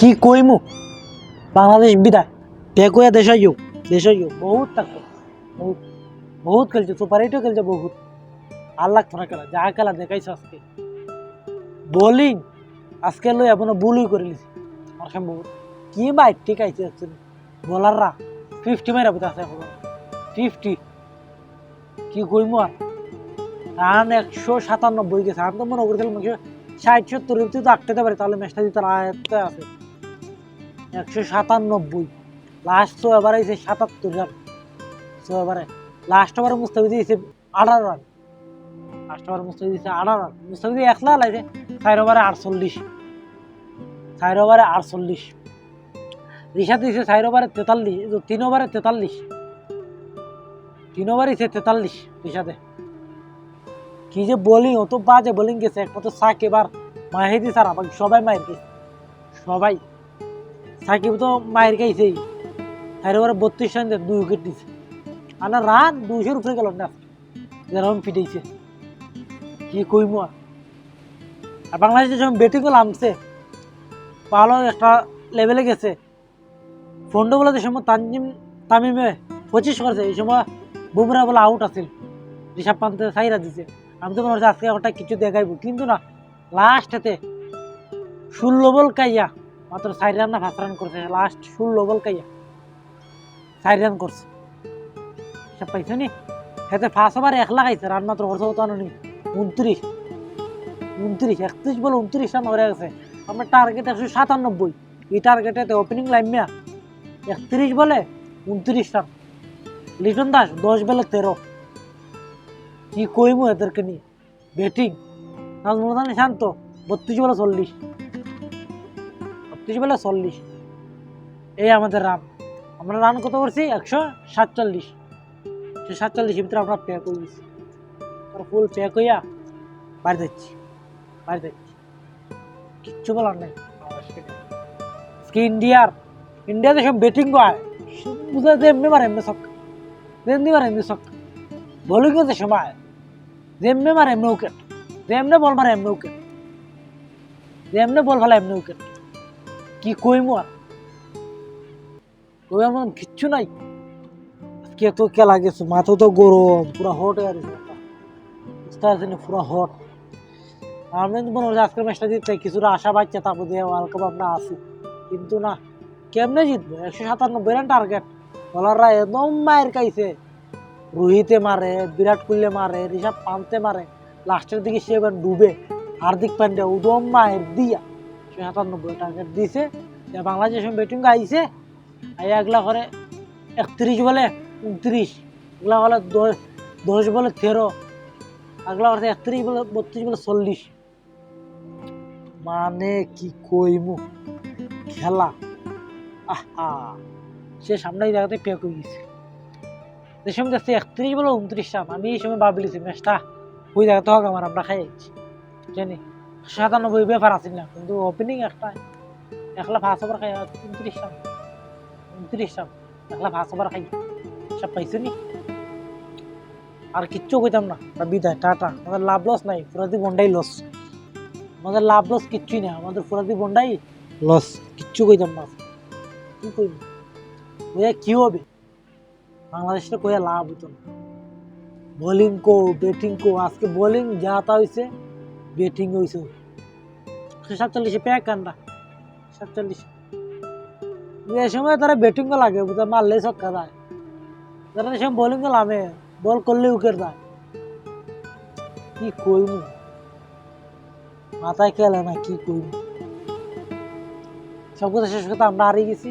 কি কইমু? বাংলাদেশ বিদায়। টেকুয়া দেশ আইও দেশ আইও। বহুত থাকতো বহুত বহুত খেলছে সুপার এইটও খেলছে বহুত। আর না খেলা, যা খেলা দেখাইছে আজকে। বোলিং আজকে লই এখনও বুলই করে লিছি আমার সম্ভব কি বাইট ঠিক আছে অ্যাকচুয়ালি বোলাররা ফিফটি মাইরা বুঝতে আছে এখন। ফিফটি কি কইমু আর? রান একশো সাতানব্বই গেছে। আমি তো মনে করছিলাম ষাট, সত্তর তো আটকাতে পারে। তাহলে ম্যাচটা দিতে আয়ত্তে আছে। একশো সাতানব্বই। লাস্ট তো এবার আইছে সাতাত্তর রান তো এবারে। লাস্ট ওভারে মুস্তাফিজ দিয়েছে আঠারো রান লাস্ট ওভারে মুস্তাফিজ দিয়েছে আঠারো রান মুস্তাফিজ একলা লাইছে চার ওভারে আটচল্লিশ। চার ওভারে আটচল্লিশ। রিশাদ দিয়েছে চার ওভারে তেতাল্লিশ। তিন ওভারে তেতাল্লিশ। তিন ওভারে দিয়েছে তেতাল্লিশ রিশাদে। কি যে বোলিং অত বাজে বোলিং গেছে। একমাত্র সাকিব আর মাহিদি ছাড়া বাকি সবাই মায়ের গেছে। সবাই। সাকিব তো মায়ের খাইছেই তার এবারে বত্রিশ রান দুই উইকেট দিছে। আর না রান দুইশোর উপরে গেল না যেরকম ফিটেছে কি কইমু আর আর বাংলাদেশে যখন ব্যাটিং নামছে ভালো একটা লেভেলে গেছে। ফন্ডো বলে যে সময় তানজিম, তামিমে পঁচিশ করেছে এই সময় বুমরা বলে আউট আছিল। ঋষভ পান্তে সাইরা দিছে। আমি তো মনে হচ্ছে আজকে ওটা কিছু দেখাইবো। কিন্তু না লাস্টেতে ষোলো বল কাইয়া মাত্র চার রান না পাঁচ রান করছে লাস্ট ষোলো বল কাইয়া চার রান করছে। সব পাইছো নি? হেতে ফার্স্ট ওভার এক লাগাইছে রান মাত্র করছে তো নি উনত্রিশ। উনত্রিশ, একত্রিশ বলে উনত্রিশ রান হয়ে গেছে। আমরা টার্গেট একশো সাতানব্বই। এই টার্গেটে ওপেনিং লাইমিয়া একত্রিশ বলে উনত্রিশ রান। লিটন দাস, দশ বলে তেরো। কি কইমু এদেরকে নিয়ে? ব্যাটিং নাজমুল শান্ত, বত্রিশ বলে চল্লিশ। বত্রিশ বলে চল্লিশ। এই আমাদের রান। আমরা রান কত করছি? একশো সাতচল্লিশ। একশো সাতচল্লিশের ভিতরে আমরা প্যাক করে দিচ্ছি ফুল প্যাক হইয়া বাড়ি যাচ্ছি। বাড়ি যাচ্ছি। কিচ্ছু বলার নেই। ইন্ডিয়ার ইন্ডিয়াতে সব ব্যাটিং হয়। বুঝা যে এমনি মারে এমনি ছক্কা। যেমনি মারে এমনি ছক্কা। বোলিং হতে সময় যেমনি মারে এমনি উইকেট যেমনি বল মারে এমনি উইকেট যেমনি বল ফেলে এমনি উইকেট কি কইমু আর? কই আমার কিচ্ছু নাই। আজকে তো খেলা গেছে মাথা তো গরম, পুরা হট পারছি পুরা হট আমি তো মনে হচ্ছে আজকের ম্যাচটা জিততে, কিছুটা আশা পাচ্ছে, তারপর দিয়ে ওয়ার্ল্ড কাপ আমরা আসি কিন্তু না, কেমনে জিতবো? একশো সাতানব্বই রান টার্গেট বলাররা একদম মায়ের খাইছে রোহিতে মারে, বিরাট কোহলি মারে, ঋষভ পান্তে মারে। লাস্টের দিকে সে এবার ডুবে। হার্দিক পান্ডিয়া উদম মায়ের দিয়া। সে সাতানব্বই টার্গেট যে বাংলাদেশ ব্যাটিং আইছে। আই এগুলা করে একত্রিশ বলে উনত্রিশ এগুলা বলে দশ বলে তেরো এগুলা করে একত্রিশ বলে বত্রিশ বলে চল্লিশ। মানে কি কইমু? খেলা। আহা! সে সামনে এই জায়গাতে পেক হয়ে গেছে। যে সময় দেখছি একত্রিশ বলে উনত্রিশ রান। আমি এই সময় ভাবলিছি ম্যাচটা ওই জায়গাতে হোক আমার, আমরা খাই জানি। সাতানব্বই ব্যাপার আছে না কিন্তু ওপেনিং একটা, একলা ফার্স্ট ওভার খাই উনত্রিশ রান উনত্রিশ রান একলা ফার্স্ট ওভার খাই। সব পাইছো নি? আর কিচ্ছু কইতাম না বিদায়, টাটা। আমাদের লাভ লস নাই ফুরাদি বন্ডাই লস আমাদের লাভ লস কিচ্ছুই না আমাদের ফুরাদি বন্ডাই লস কিচ্ছু কইতাম না। কি কইব? ওয়া কি হবে? বাংলাদেশটা কইয়া লাভ হতো না। বোলিং কো ব্যাটিং কো, আজকে বোলিং যা তা হয়েছে ব্যাটিং হয়েছে সাতচল্লিশে প্যাক কান্ডা সাতচল্লিশ এ সময় তারা ব্যাটিং লাগে বুঝতে মারলে ছক্কা দেয় তারা এই সময় বোলিং নামে বল করলে উইকেট দেয় কি কইমু মাথায় খেলে না কি কইমু সব কথা শেষ কথা আমরা হারিয়ে গেছি